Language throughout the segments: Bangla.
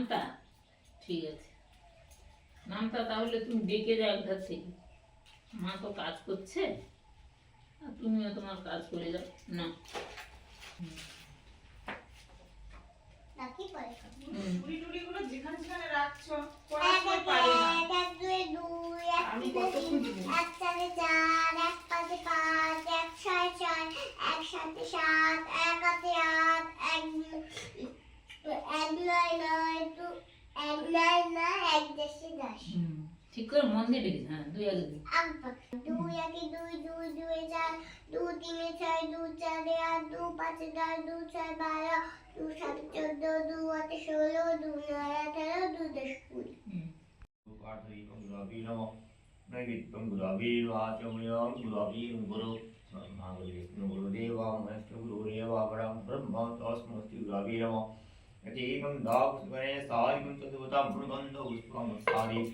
নামটা ঠিক আছে নামটা তাহলে তুমি ডেকে যাও একধার থেকে মা তো কাজ করছে আর তুমিও তোমার কাজ করে যাও না নাকি পরে খাব। হুম। চুড়ি টুড়িগুলো যেখানে যেখানে রাখছো এক পড়াশোনা একে পারে না এক, এক দুয়ে দুই, এক আমি তিনে কত তিন, খুঁজবো? এক চারে চার, এক পাঁচে পাঁচ, এক ছয় ছয়, এক সাতে এক এক নয় নয়, দু- এক নয় নয়, এক দশে দশ। হুম। ঠিক করে মন দিয়ে লিখিস হ্যাঁ দুই আগে দুই আগে দুই দুই দুই চার দুই তিন ছয় দুই চারে আট দু পাঁচে দশ দু ছয় বারো দু সাত চোদ্দ দু আটে ষোলো দুই নয় আঠারো দু দশ কুড়ি গুলাবি নম নৈবিত্যম গুলাবি বাচময়ম গুলাবি গুরু মহাগুরু বিষ্ণু গুরুদেবাম মহেশ গুরুদেবাপরম ব্রহ্ম তস্মস্তি গুলাবি गुलाबी नमः यतेकं दापुष्पणे सारिकं चतुर्था गुणगन्ध पुष्पं सारि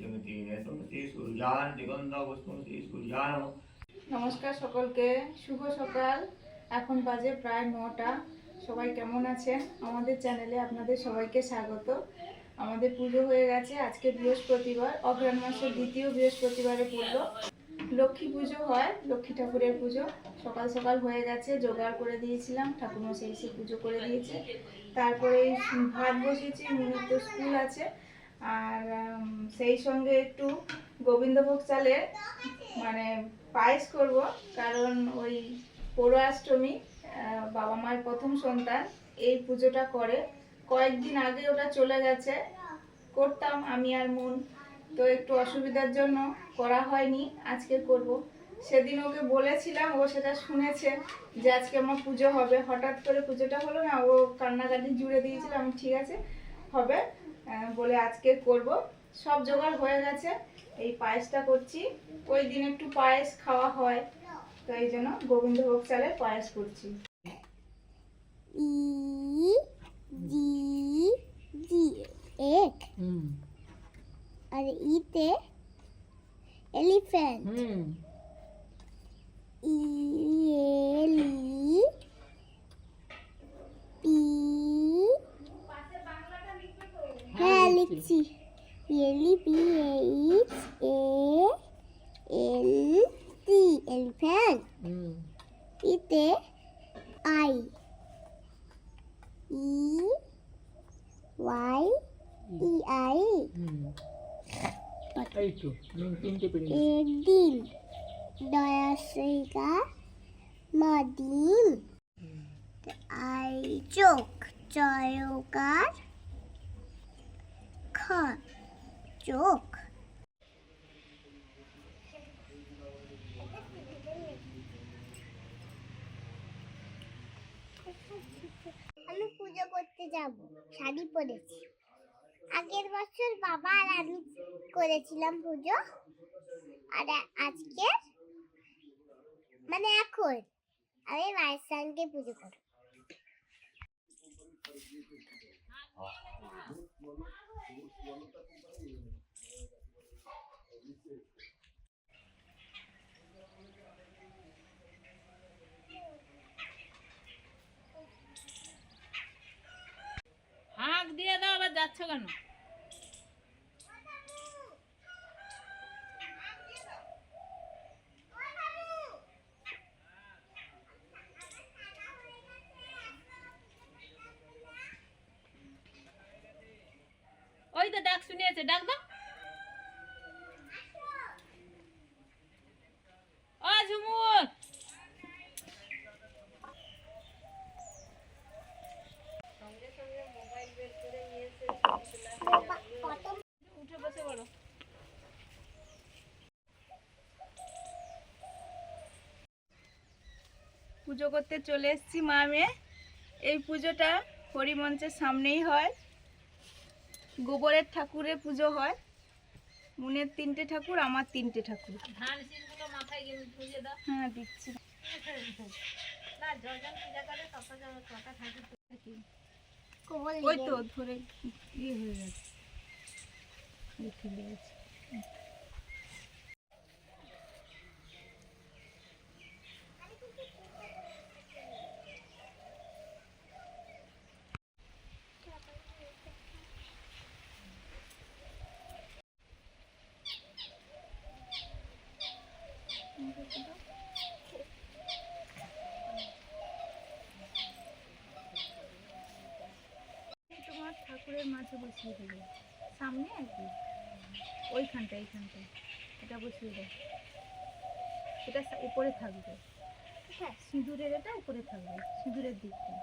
সূর্যান পুষ্পমতি সূর্যান নমস্কার সকলকে, শুভ সকাল। এখন বাজে প্রায় নটা। সবাই কেমন আছেন? আমাদের চ্যানেলে আপনাদের সবাইকে স্বাগত। আমাদের পুজো হয়ে গেছে আজকে বৃহস্পতিবার। অগ্রাণ মাসের দ্বিতীয় বৃহস্পতিবারে পড়ল। লক্ষ্মী পুজো হয়, লক্ষ্মী ঠাকুরের পুজো। সকাল সকাল হয়ে গেছে, জোগাড় করে দিয়েছিলাম, ঠাকুরমশাই এসে পুজো করে দিয়েছে। তারপরে ভাত বসিয়েছি মুহূর্ত স্কুল আছে। আর সেই সঙ্গে একটু গোবিন্দভোগ চালের মানে পায়েস করব। কারণ ওই পৌরাষ্টমী বাবা মায়ের প্রথম সন্তান, এই পুজোটা করে। কয়েকদিন আগে ওটা চলে গেছে। করতাম আমি আর মন। তো একটু অসুবিধার জন্য করা হয়নি, আজকে করব। সেদিন ওকে বলেছিলাম, ও সেটা শুনেছে যে আজকে আমার পুজো হবে। হঠাৎ করে পুজোটা হলো না, ও কান্নাকাটি জুড়ে দিয়েছিল। আমি, ঠিক আছে, হবে। বলে আজকে করব। সব জোগাড় হয়ে গেছে। এই পায়েসটা করছি। ওই দিন একটু পায়েস খাওয়া হয়। তো এই জন্য গোবিন্দভোগ চালের পায়েস করছি। ই জি জি এক। হুম। আর ইতে এলিফ্যান্ট। এই তো তিনটে পেরে একদিন দয়াশিকা মদিন আই চোখ চয়কার খ চোখ। আমি পুজো করতে যাব, শাড়ি পরেছি। আগের বছর বাবা আর আমি করেছিলাম পুজো। আর আজকে মানে এখন আমি মায়ের সঙ্গে পুজো করব হাঁক দিয়ে দাও আবার যাচ্ছ কেন? ওই তো ডাক শুনিয়েছে ডাক দাও ও ঝুমুর বাবা পুজো করতে চলে এসেছি মা মেয়ে। এই পুজোটা হরিমঞ্চের সামনেই হয়। গোবরের ঠাকুরের পুজো হয়। মুনের তিনটে ঠাকুর আমার তিনটে ঠাকুর। হ্যাঁ দিচ্ছি। ওই তো ধরে ইয়ে হয়ে গেছে ইয়ে ফেলে গেছে তোমার ঠাকুরের মাঝে বসিয়ে দেবে। সামনে আর কি? ওইখানটা এইখানটায় এটা বসিয়ে দেয় এটা উপরে থাকবে। সিঁদুরের এটা উপরে থাকবে, সিঁদুরের দিকটা।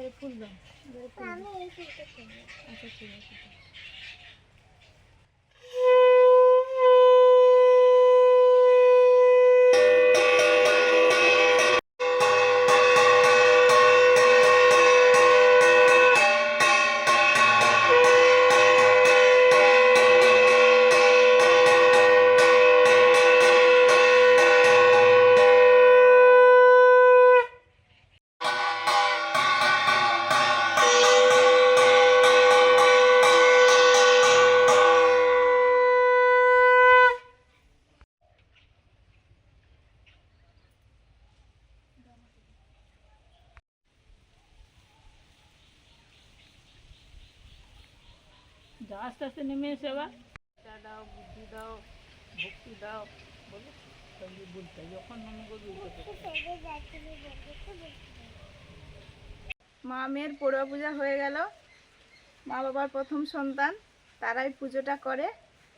এবারে ফুল দাও এবারে ফুল দাও। আমি এই ফুলটা করব আচ্ছা ঠিক আছে আস্তে আস্তে নেমে এসে আবার। দাও বুদ্ধি দাও ভক্তি দাও বলে। সবই বলতে যখন মনে মা মেয়ের পড়ুয়া পূজা হয়ে গেল। মা বাবার প্রথম সন্তান তারাই পুজোটা করে।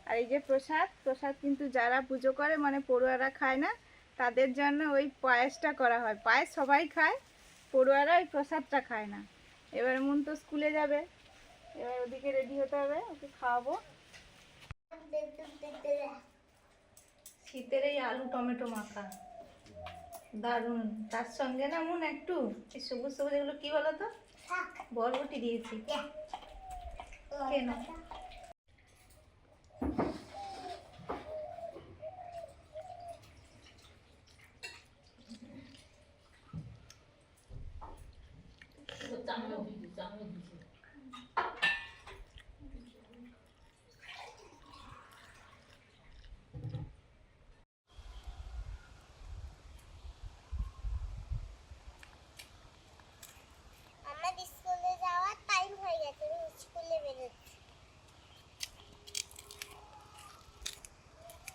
আর এই যে প্রসাদ প্রসাদ কিন্তু যারা পুজো করে মানে পড়ুয়ারা খায় না তাদের জন্য ওই পায়েসটা করা হয়। পায়েস সবাই খায় পড়ুয়ারা ওই প্রসাদটা খায় না। এবার মন তো স্কুলে যাবে। এবার ওদিকে রেডি হতে হবে ওকে খাওয়াবো। শীতের এই আলু টমেটো মাখা। দারুণ। তার সঙ্গে না মন একটু এই সবুজ সবুজ এগুলো কি বলো তো বরবটি দিয়েছি। কেন?